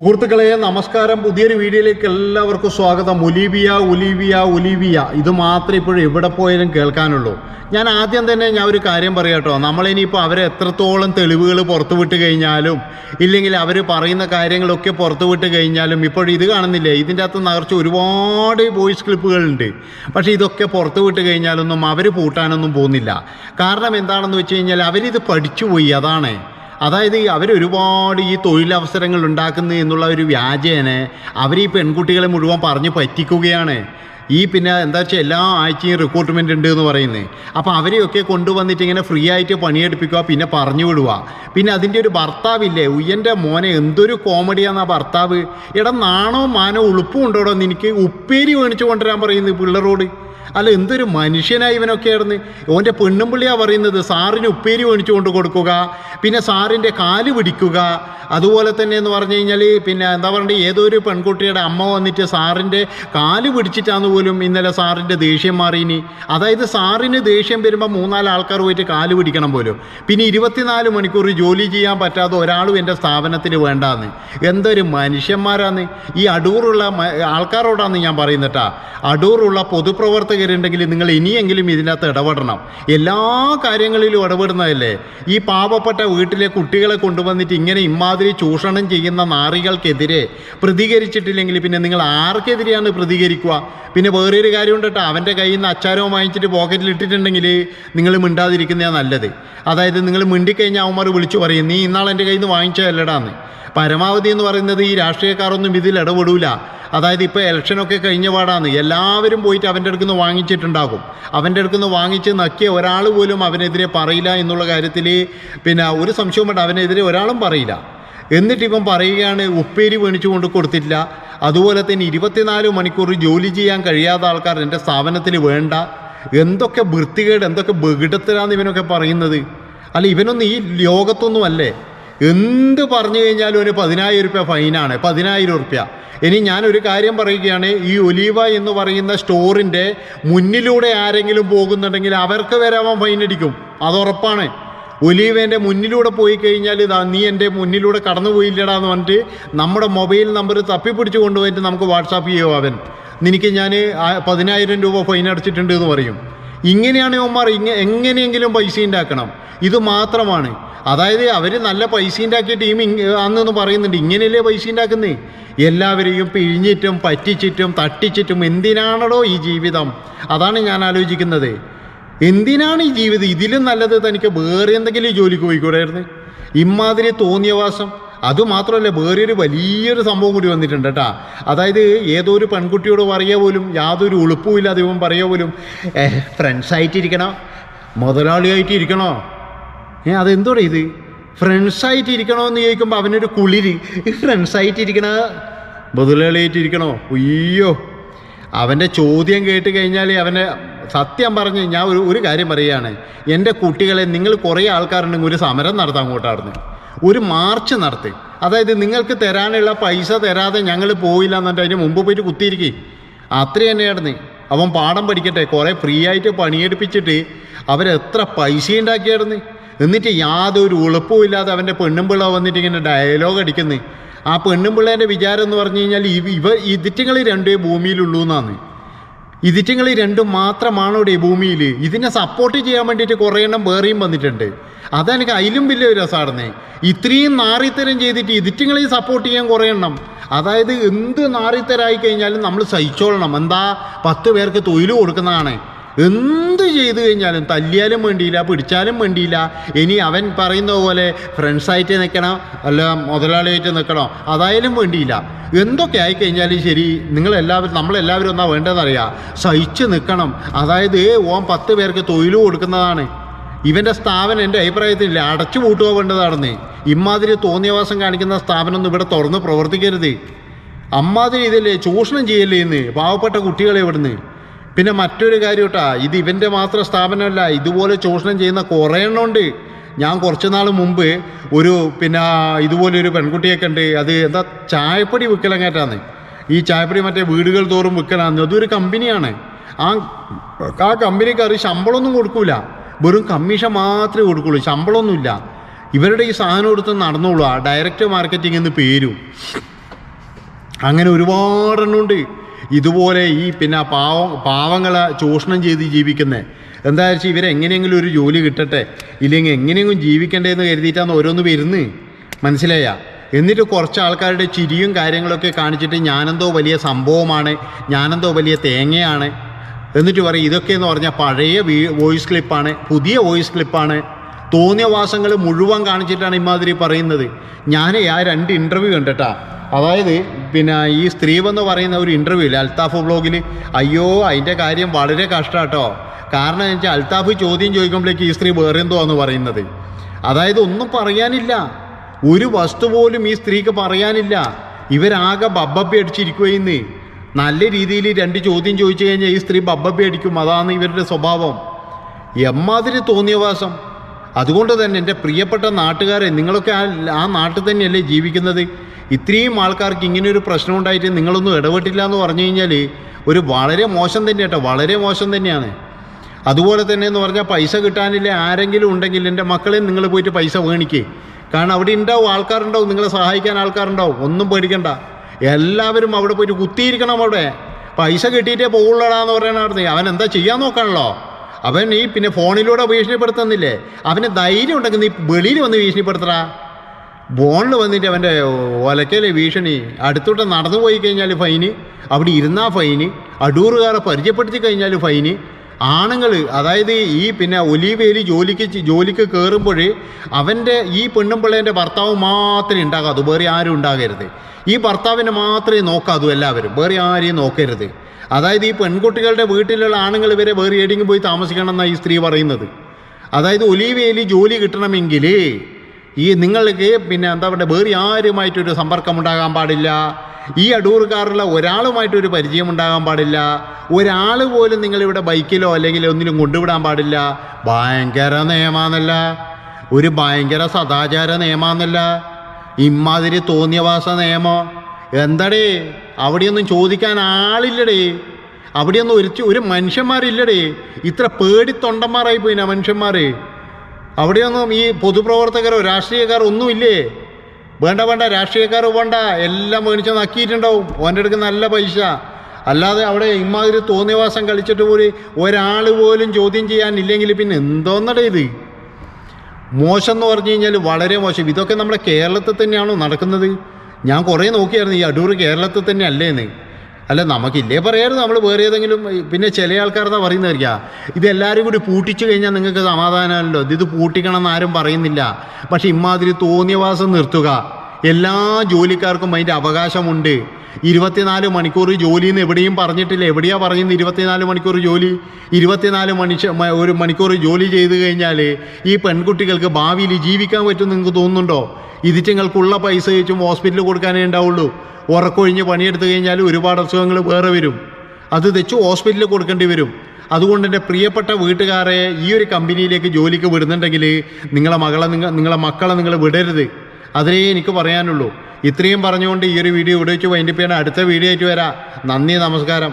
സുഹൃത്തുക്കളെ നമസ്കാരം. പുതിയൊരു വീഡിയോയിലേക്ക് എല്ലാവർക്കും സ്വാഗതം. Olivia Olivia Olivia. ഇത് മാത്രമേ ഇപ്പോഴും എവിടെ പോയാലും കേൾക്കാനുള്ളൂ. ഞാൻ ആദ്യം തന്നെ ഞാൻ ഒരു കാര്യം പറയാം കേട്ടോ. നമ്മളിനിയിപ്പോൾ അവരെ എത്രത്തോളം തെളിവുകൾ പുറത്തു വിട്ട് കഴിഞ്ഞാലും ഇല്ലെങ്കിൽ അവർ പറയുന്ന കാര്യങ്ങളൊക്കെ പുറത്തു വിട്ട് കഴിഞ്ഞാലും ഇപ്പോൾ ഇത് കാണുന്നില്ലേ? ഇതിന്റെ അകത്ത് നിറച്ച് ഒരുപാട് വോയിസ് ക്ലിപ്പുകളുണ്ട്. പക്ഷേ ഇതൊക്കെ പുറത്തു വിട്ട് കഴിഞ്ഞാലൊന്നും അവർ പൂട്ടാനൊന്നും പോകുന്നില്ല. കാരണം എന്താണെന്ന് വെച്ച് കഴിഞ്ഞാൽ അവരിത് പഠിച്ചുപോയി. അതാണ്. അതായത് അവർ ഒരുപാട് ഈ തൊഴിലവസരങ്ങൾ ഉണ്ടാക്കുന്നു എന്നുള്ള ഒരു വ്യാജേന അവർ ഈ പെൺകുട്ടികളെ മുഴുവൻ പറഞ്ഞ് പറ്റിക്കുകയാണ്. ഈ പിന്നെ എന്താ വെച്ചാൽ എല്ലാ ആഴ്ചയും റിക്രൂട്ട്മെന്റ് ഉണ്ട് എന്ന് പറയുന്നത് അപ്പോൾ അവരെയൊക്കെ കൊണ്ടുവന്നിട്ട് ഇങ്ങനെ ഫ്രീ ആയിട്ട് പണിയെടുപ്പിക്കുക പിന്നെ പറഞ്ഞു വിടുക. പിന്നെ അതിന്റെ ഒരു ഭർത്താവില്ലേ ഉയ്യന്റെ മോനെ എന്തൊരു കോമഡിയാണ് ആ ഭർത്താവ്. എടാ നാണോ മാനോ ഉളുപ്പും ഉണ്ടോടോ നിനക്ക്? ഉപ്പേരി മേടിച്ചു കൊണ്ടുവരാൻ പറയുന്നത് പിള്ളേരോട്. അല്ല എന്തൊരു മനുഷ്യനായി ഇവനൊക്കെയായിരുന്നു. ഓന്റെ പെണ്ണും പിള്ളിയാണ് പറയുന്നത് സാറിന് ഉപ്പേരി മേടിച്ചു കൊണ്ട് കൊടുക്കുക പിന്നെ സാറിന്റെ കാൽ പിടിക്കുക. അതുപോലെ തന്നെ എന്ന് പറഞ്ഞു കഴിഞ്ഞാൽ പിന്നെ എന്താ പറയുക ഏതോ ഒരു പെൺകുട്ടിയുടെ അമ്മ വന്നിട്ട് സാറിന്റെ കാൽ പിടിച്ചിട്ടാന്ന് പോലും ഇന്നലെ സാറിന്റെ ദേഷ്യം മാറിയിനി. അതായത് സാറിന് ദേഷ്യം വരുമ്പോൾ മൂന്നാൽ ആൾക്കാർ പോയിട്ട് കാൽ പിടിക്കണം പോലും. പിന്നെ ഇരുപത്തിനാല് മണിക്കൂർ ജോലി ചെയ്യാൻ പറ്റാതെ ഒരാളും എന്റെ സ്ഥാപനത്തിൽ വേണ്ടാന്ന്. എന്തൊരു മനുഷ്യന്മാരാന്ന്. ഈ അടൂറുള്ള ആൾക്കാരോടാന്ന് ഞാൻ പറയുന്നട്ടാ. അടൂറുള്ള പൊതുപ്രവർത്തകരുണ്ടെങ്കിൽ നിങ്ങൾ ഇനിയെങ്കിലും ഇതിനകത്ത് ഇടപെടണം. എല്ലാ കാര്യങ്ങളിലും ഇടപെടുന്നതല്ലേ? ഈ പാവപ്പെട്ട വീട്ടിലെ കുട്ടികളെ കൊണ്ടുവന്നിട്ട് ഇങ്ങനെ ഇമാതിരി ചൂഷണം ചെയ്യുന്ന നാറികൾക്കെതിരെ പ്രതികരിച്ചിട്ടില്ലെങ്കിൽ പിന്നെ നിങ്ങൾ ആർക്കെതിരെയാണ് പ്രതികരിക്കുക? പിന്നെ വേറൊരു കാര്യമുണ്ട് കേട്ടോ. അവന്റെ കയ്യിൽ നിന്ന് അച്ചാരവും വാങ്ങിച്ചിട്ട് പോക്കറ്റിൽ ഇട്ടിട്ടുണ്ടെങ്കിൽ നിങ്ങൾ മിണ്ടാതിരിക്കുന്നതാണ് നല്ലത്. അതായത് നിങ്ങൾ മിണ്ടിക്കഴിഞ്ഞാൽ അവന്മാർ വിളിച്ചു പറയും നീ ഇന്നാൾ എന്റെ കയ്യിൽ നിന്ന് വാങ്ങിച്ചതല്ലടാന്ന് പരമാവധി എന്ന് പറയുന്നത് ഈ രാഷ്ട്രീയക്കാരൊന്നും ഇതിൽ ഇടപെടൂല. അതായത് ഇപ്പോൾ ഇലക്ഷനൊക്കെ കഴിഞ്ഞ പാടാണ്. എല്ലാവരും പോയിട്ട് അവന്റെ അടുക്കുന്ന വാങ്ങിച്ചിട്ടുണ്ടാകും. അവന്റെ അടുത്തുനിന്ന് വാങ്ങിച്ച് നക്കിയ ഒരാൾ പോലും അവനെതിരെ പറയില്ല എന്നുള്ള കാര്യത്തിൽ പിന്നെ ഒരു സംശയവും വേണ്ട അവനെതിരെ ഒരാളും പറയില്ല. എന്നിട്ട് ഇവൻ പറയുകയാണ് ഉപ്പേരി മേടിച്ചു കൊണ്ട് കൊടുത്തിട്ടില്ല. അതുപോലെ തന്നെ ഇരുപത്തിനാല് മണിക്കൂർ ജോലി ചെയ്യാൻ കഴിയാത്ത ആൾക്കാർ എന്റെ സ്ഥാപനത്തിൽ വേണ്ട. എന്തൊക്കെ വൃത്തികേട് എന്തൊക്കെ ബഹിടത്തരാന്ന് ഇവനൊക്കെ പറയുന്നത്. അല്ല ഇവനൊന്നും ഈ ലോകത്തൊന്നും അല്ലേ എന്ത് പറഞ്ഞു കഴിഞ്ഞാലും ഒരു പതിനായിരം റുപ്യ ഫൈനാണ്. പതിനായിരം റുപ്യ. ഇനി ഞാനൊരു കാര്യം പറയുകയാണ്. ഈ ഒലീവ എന്ന് പറയുന്ന സ്റ്റോറിന്റെ മുന്നിലൂടെ ആരെങ്കിലും പോകുന്നുണ്ടെങ്കിൽ അവർക്ക് വരെ അവൻ ഫൈൻ അടിക്കും. അത് ഉറപ്പാണ്. ഒലീവേന്റെ മുന്നിലൂടെ പോയി കഴിഞ്ഞാൽ ഇതാ നീ എന്റെ മുന്നിലൂടെ കടന്നു പോയില്ലടാ എന്ന് പറഞ്ഞിട്ട് നമ്മുടെ മൊബൈൽ നമ്പർ തപ്പിപ്പിടിച്ച് കൊണ്ടുപോയിട്ട് നമുക്ക് വാട്സാപ്പ് ചെയ്യുമോ അവൻ? നിനക്ക് ഞാൻ പതിനായിരം രൂപ ഫൈൻ അടച്ചിട്ടുണ്ട് എന്ന് പറയും. ഇങ്ങനെയാണ് ഇവന്മാർ ഇങ്ങനെ എങ്ങനെയെങ്കിലും പൈസ ഉണ്ടാക്കണം. ഇത് മാത്രമാണ്. അതായത് അവർ നല്ല പൈസ ഉണ്ടാക്കിയ ടീം അന്നെന്ന് പറയുന്നുണ്ട്. ഇങ്ങനെയല്ലേ പൈസ ഉണ്ടാക്കുന്നേ? എല്ലാവരെയും പിഴിഞ്ഞിട്ടും പറ്റിച്ചിട്ടും തട്ടിച്ചിട്ടും എന്തിനാണടോ ഈ ജീവിതം? അതാണ് ഞാൻ ആലോചിക്കുന്നത്. എന്തിനാണ് ഈ ജീവിതം? ഇതിലും നല്ലത് തനിക്ക് വേറെ എന്തെങ്കിലും ജോലിക്ക് പോയിക്കൂടായിരുന്നു? ഇമാതിരി തോന്നിയവാസം അതുമാത്രമല്ല വേറെ ഒരു വലിയൊരു സംഭവം കൂടി വന്നിട്ടുണ്ട് കേട്ടാ. അതായത് ഏതോ ഒരു പെൺകുട്ടിയോട് പറയുക പോലും യാതൊരു ഉളുപ്പുമില്ലാതെ ഇവൻ പറയുക പോലും ഫ്രണ്ട്സായിട്ടിരിക്കണോ മുതലാളിയായിട്ട് ഇരിക്കണോ ഏ അതെന്തോടെ ഇത്? ഫ്രണ്ട്സായിട്ട് ഇരിക്കണോ എന്ന് ചോദിക്കുമ്പോൾ അവനൊരു കുളിര്. ഫ്രണ്ട്സായിട്ട് ഇരിക്കണ മുതലാളിയായിട്ട് ഇരിക്കണോ അയ്യോ. അവന്റെ ചോദ്യം കേട്ട് കഴിഞ്ഞാൽ അവന്റെ സത്യം പറഞ്ഞ് ഞാൻ ഒരു ഒരു കാര്യം പറയുകയാണ് എന്റെ കുട്ടികളെ നിങ്ങൾ കുറേ ആൾക്കാരുണ്ടെങ്കിൽ ഒരു സമരം നടത്താൻ അങ്ങോട്ടായിരുന്നു ഒരു മാർച്ച് നടത്തി. അതായത് നിങ്ങൾക്ക് തരാനുള്ള പൈസ തരാതെ ഞങ്ങൾ പോയില്ല എന്നിട്ട് അതിന് മുമ്പ് പോയിട്ട് കുത്തിയിരിക്കേ. അത്ര തന്നെയായിരുന്നു അവൻ പാഠം പഠിക്കട്ടെ. കുറേ ഫ്രീ ആയിട്ട് പണിയെടുപ്പിച്ചിട്ട് അവരെത്ര പൈസ ഉണ്ടാക്കിയായിരുന്നു എന്നിട്ട് യാതൊരു ഉളുപ്പും ഇല്ലാതെ അവന്റെ പെണ്ണുമ്പിള്ള വന്നിട്ട് ഇങ്ങനെ ഡയലോഗ് അടിക്കുന്നു. ആ പെണ്ണുമ്പിള്ളേന്റെ വിചാരം എന്ന് പറഞ്ഞു കഴിഞ്ഞാൽ ഇവ ഇവ ഇതിറ്റങ്ങൾ രണ്ടേ ഭൂമിയിലുള്ളൂ എന്നാണ് ഇതിറ്റങ്ങൾ രണ്ടും മാത്രമാണ് ഇവിടെ ഭൂമിയിൽ? ഇതിനെ സപ്പോർട്ട് ചെയ്യാൻ വേണ്ടിയിട്ട് കുറേ എണ്ണം വേറെയും വന്നിട്ടുണ്ട്. അതെനിക്ക് അതിലും വലിയ ഒരു രസമായിരുന്നേ ഇത്രയും നാറിത്തരം ചെയ്തിട്ട് ഇതിറ്റങ്ങളെ സപ്പോർട്ട് ചെയ്യാൻ കുറേ എണ്ണം. അതായത് എന്ത് നാറിത്തരായി കഴിഞ്ഞാലും നമ്മൾ സഹിച്ചോളണം. എന്താ? പത്ത് പേർക്ക് തൊഴിൽ കൊടുക്കുന്നതാണ്. എന്ത് ചെയ്തു കഴിഞ്ഞാലും തല്ലിയാലും വേണ്ടിയില്ല പിടിച്ചാലും വേണ്ടിയില്ല. ഇനി അവൻ പറയുന്ന പോലെ ഫ്രണ്ട്സായിട്ട് നിൽക്കണം അല്ല മുതലാളിയായിട്ട് നിൽക്കണം? അതായാലും വേണ്ടിയില്ല. എന്തൊക്കെ ആയിക്കഴിഞ്ഞാലും ശരി നിങ്ങളെല്ലാവരും നമ്മളെല്ലാവരും എന്നാ വേണ്ടതെന്നറിയാം? സഹിച്ച് നിൽക്കണം. അതായത് ഓൻ പത്ത് പേർക്ക് തൊഴിൽ കൊടുക്കുന്നതാണ്. ഇവന്റെ സ്ഥാപനം എന്റെ അഭിപ്രായത്തിൽ അടച്ചു പൂട്ടുക വേണ്ടതാണെന്ന്. ഇമാതിരി തോന്നിയവാസം കാണിക്കുന്ന സ്ഥാപനം ഒന്നും ഇവിടെ തുറന്ന് പ്രവർത്തിക്കരുത്. അമ്മാതിരി ഇതല്ലേ ചൂഷണം ചെയ്യല്ലേ ഇന്ന്? പാവപ്പെട്ട കുട്ടികളെ ഇവിടുന്ന്. പിന്നെ മറ്റൊരു കാര്യം കേട്ടാ ഇത് ഇവന്റെ മാത്രം സ്ഥാപനമല്ല ഇതുപോലെ ചൂഷണം ചെയ്യുന്ന കുറേ എണ്ണം ഉണ്ട്. ഞാൻ കുറച്ച് നാൾ മുമ്പ് ഒരു പിന്നെ ഇതുപോലെ ഒരു പെൺകുട്ടിയൊക്കെ ഉണ്ട്. അത് എന്താ ചായപ്പൊടി വിൽക്കലങ്ങേറ്റാന്ന്. ഈ ചായപ്പൊടി മറ്റേ വീടുകൾ തോറും വിൽക്കലാന്ന്. അതൊരു കമ്പനിയാണ്. ആ ആ കമ്പനിക്കാർ ശമ്പളമൊന്നും കൊടുക്കൂല. വെറും കമ്മീഷൻ മാത്രമേ കൊടുക്കുള്ളൂ. ശമ്പളമൊന്നുമില്ല. ഇവരുടെ ഈ സാധനം എടുത്ത് നടന്നോളൂ. ആ ഡയറക്റ്റ് മാർക്കറ്റിംഗ് എന്ന് പേരും. അങ്ങനെ ഒരുപാടെണ്ണമുണ്ട് ഇതുപോലെ ഈ പിന്നെ പാവ പാവങ്ങളെ ചൂഷണം ചെയ്ത് ജീവിക്കുന്നത് എന്താ വെച്ചാൽ ഇവരെങ്ങനെയെങ്കിലും ഒരു ജോലി കിട്ടട്ടെ? ഇല്ലെങ്കിൽ എങ്ങനെയെങ്കിലും ജീവിക്കണ്ടേന്ന് കരുതിയിട്ടാണ് ഓരോന്ന് വരുന്നത് മനസ്സിലായ? എന്നിട്ട് കുറച്ച് ആൾക്കാരുടെ ചിരിയും കാര്യങ്ങളൊക്കെ കാണിച്ചിട്ട് ഞാനെന്തോ വലിയ സംഭവമാണ് ഞാനെന്തോ വലിയ തേങ്ങയാണ്. എന്നിട്ട് പറയും ഇതൊക്കെ എന്ന് പറഞ്ഞാൽ പഴയ വോയിസ് ക്ലിപ്പാണ് പുതിയ വോയിസ് ക്ലിപ്പാണ്. തോന്നിയ വാസങ്ങൾ മുഴുവൻ കാണിച്ചിട്ടാണ് ഇമാതിരി പറയുന്നത്. ഞാൻ ആ രണ്ട് ഇന്റർവ്യൂ കണ്ടിട്ടാ. അതായത് പിന്നെ ഈ സ്ത്രീവെന്ന് പറയുന്ന ഒരു ഇന്റർവ്യൂ ഇല്ലേ? അൽത്താഫ് ബ്ലോഗിൽ അയ്യോ അതിന്റെ കാര്യം വളരെ കഷ്ടാട്ടോ കാരണം എന്ന് വെച്ചാൽ അൽത്താഫ് ചോദ്യം ചോദിക്കുമ്പോഴേക്ക് ഈ സ്ത്രീ വേറെന്തോ എന്ന് പറയുന്നത്? അതായത് ഒന്നും പറയാനില്ല. ഒരു വസ്തു പോലും ഈ സ്ത്രീക്ക് പറയാനില്ല. ഇവരാകെ ബബ്ബപ്പി അടിച്ചിരിക്കുകയെന്ന് നല്ല രീതിയിൽ രണ്ട് ചോദ്യം ചോദിച്ചു കഴിഞ്ഞാൽ ഈ സ്ത്രീ ബബ്ബപ്പി അടിക്കും. അതാണ് ഇവരുടെ സ്വഭാവം. എമ്മാതിരി തോന്നിയവാസം. അതുകൊണ്ട് തന്നെ എന്റെ പ്രിയപ്പെട്ട നാട്ടുകാരെ നിങ്ങളൊക്കെ ആ നാട്ടിൽ തന്നെയല്ലേ ജീവിക്കുന്നത്? ഇത്രയും ആൾക്കാർക്ക് ഇങ്ങനെ ഒരു പ്രശ്നം ഉണ്ടായിട്ട് നിങ്ങളൊന്നും ഇടപെട്ടില്ല എന്ന് പറഞ്ഞു കഴിഞ്ഞാൽ ഒരു വളരെ മോശം തന്നെ കേട്ടോ വളരെ മോശം തന്നെയാണ്. അതുപോലെ തന്നെ എന്ന് പറഞ്ഞാൽ പൈസ കിട്ടാനില്ല ആരെങ്കിലും ഉണ്ടെങ്കിൽ എന്റെ മക്കളെ നിങ്ങൾ പോയിട്ട് പൈസ വേണിക്കേ. കാരണം അവിടെ ഉണ്ടാവും ആൾക്കാരുണ്ടാവും നിങ്ങളെ സഹായിക്കാൻ ആൾക്കാരുണ്ടാവും ഒന്നും പേടിക്കണ്ട. എല്ലാവരും അവിടെ പോയിട്ട് കുത്തിയിരിക്കണം അവിടെ. പൈസ കിട്ടിയിട്ടേ പോകുള്ളടാന്ന് പറയണമായിരുന്നു അവൻ എന്താ ചെയ്യാൻ നോക്കാണല്ലോ? അവൻ ഈ പിന്നെ ഫോണിലൂടെ ഭീഷണിപ്പെടുത്തുന്നില്ലേ? അവന് ധൈര്യം ഉണ്ടെങ്കിൽ നീ വെളിയിൽ വന്ന് ഭീഷണിപ്പെടുത്തടാ. ഫോണിൽ വന്നിട്ട് അവന്റെ ഒലക്കലെ ഭീഷണി. അടുത്തോട്ട് നടന്നു പോയി കഴിഞ്ഞാൽ ഫൈന്. അവിടെ ഇരുന്നാ ഫൈന്. അടൂറുകാരെ പരിചയപ്പെടുത്തി കഴിഞ്ഞാൽ ഫൈന്. ആണുങ്ങൾ അതായത് ഈ പിന്നെ ഒലീവേലി ജോലിക്ക് ജോലിക്ക് കയറുമ്പോൾ അവന്റെ ഈ പെണ്ണും പിള്ളേന്റെ ഭർത്താവ് മാത്രമേ ഉണ്ടാകാതു വേറെ ആരും ഉണ്ടാകരുത്. ഈ ഭർത്താവിനെ മാത്രമേ നോക്കാതു എല്ലാവരും. വേറെ ആരെയും നോക്കരുത്. അതായത് ഈ പെൺകുട്ടികളുടെ വീട്ടിലുള്ള ആണുങ്ങൾ വരെ വേറെ എവിടെയെങ്കിലും പോയി താമസിക്കണം എന്നാണ് ഈ സ്ത്രീ പറയുന്നത്. അതായത് ഒലീവേലി ജോലി കിട്ടണമെങ്കിൽ ഈ നിങ്ങൾക്ക് പിന്നെ എന്താ പറയുക വേറെ ആരുമായിട്ടൊരു സമ്പർക്കം ഉണ്ടാകാൻ പാടില്ല. ഈ അടൂർക്കാരുള്ള ഒരാളുമായിട്ടൊരു പരിചയം ഉണ്ടാകാൻ പാടില്ല. ഒരാൾ പോലും നിങ്ങളിവിടെ ബൈക്കിലോ അല്ലെങ്കിൽ ഒന്നിലും കൊണ്ടുവിടാൻ പാടില്ല. ഭയങ്കര നിയമാന്നല്ല. ഒരു ഭയങ്കര സദാചാര നിയമാന്നല്ല. ഇമ്മാതിരി തോന്നിയവാസ നിയമം. എന്തടേ? അവിടെയൊന്നും ചോദിക്കാൻ ആളില്ലടേ. അവിടെയൊന്നും ഒരു ഒരു മനുഷ്യന്മാരില്ലടേ. ഇത്ര പേടിത്തൊണ്ടന്മാരായി പോയിനാ മനുഷ്യന്മാർ അവിടെയൊന്നും ഈ പൊതുപ്രവർത്തകരോ രാഷ്ട്രീയക്കാരോ ഒന്നുമില്ലേ? വേണ്ട വേണ്ട രാഷ്ട്രീയക്കാർ വേണ്ട. എല്ലാം മേടിച്ച് നക്കിയിട്ടുണ്ടാവും. ഓന്റെ അടുക്ക് നല്ല പൈസ. അല്ലാതെ അവിടെ ഇമാതിരി തോന്നിവാസം കളിച്ചിട്ട് പോലും ഒരാൾ പോലും ചോദ്യം ചെയ്യാനില്ലെങ്കിൽ പിന്നെ എന്തോന്നടേ ഇത്? മോശം എന്ന് പറഞ്ഞു കഴിഞ്ഞാൽ വളരെ മോശം. ഇതൊക്കെ നമ്മുടെ കേരളത്തിൽ തന്നെയാണോ നടക്കുന്നത്? ഞാൻ കുറേ നോക്കിയായിരുന്നു ഈ അടൂർ കേരളത്തിൽ തന്നെ അല്ലേന്ന് അല്ല നമുക്കില്ലേ പറയായിരുന്നു നമ്മൾ വേറെ ഏതെങ്കിലും പിന്നെ ചില ആൾക്കാരെന്താ പറയുന്നതായിരിക്കാം? ഇതെല്ലാവരും കൂടി പൂട്ടിച്ചു കഴിഞ്ഞാൽ നിങ്ങൾക്ക് സമാധാനമല്ലോ ഇത് പൂട്ടിക്കണം എന്നാരും പറയുന്നില്ല. പക്ഷെ ഇമാതിരി തോന്നിയവാസം നിർത്തുക. എല്ലാ ജോലിക്കാർക്കും അതിന്റെ അവകാശമുണ്ട്. ഇരുപത്തിനാല് മണിക്കൂർ ജോലി എന്ന് എവിടെയും പറഞ്ഞിട്ടില്ല. എവിടെയാ പറയുന്നത് ഇരുപത്തിനാല് മണിക്കൂർ ജോലി? ഇരുപത്തിനാല് മണിക്കൂർ ഒരു മണിക്കൂർ ജോലി ചെയ്തു കഴിഞ്ഞാൽ ഈ പെൺകുട്ടികൾക്ക് ഭാവിയിൽ ജീവിക്കാൻ പറ്റും നിങ്ങൾക്ക് തോന്നുന്നുണ്ടോ? ഇതിറ്റങ്ങൾക്കുള്ള പൈസ വെച്ചും ഹോസ്പിറ്റലിൽ കൊടുക്കാനേ ഉണ്ടാവുള്ളൂ. ഉറക്കൊഴിഞ്ഞ് പണിയെടുത്തു കഴിഞ്ഞാൽ ഒരുപാട് അസുഖങ്ങൾ വേറെ വരും. അത് തെച്ച് ഹോസ്പിറ്റലിൽ കൊടുക്കേണ്ടി വരും. അതുകൊണ്ട് എന്റെ പ്രിയപ്പെട്ട വീട്ടുകാരെ ഈ ഒരു കമ്പനിയിലേക്ക് ജോലിക്ക് വിടുന്നുണ്ടെങ്കിൽ നിങ്ങളെ മകളെ നിങ്ങൾ നിങ്ങളെ മക്കളെ നിങ്ങൾ വിടരുത്. അതിലേ എനിക്ക് പറയാനുള്ളൂ. ഇത്രയും പറഞ്ഞുകൊണ്ട് ഈ ഒരു വീഡിയോ ഇവിടെ വെച്ച് വൈൻഡിപ്പ് അടുത്ത വീഡിയോ ആയിട്ട് വരാം. നന്ദി നമസ്കാരം.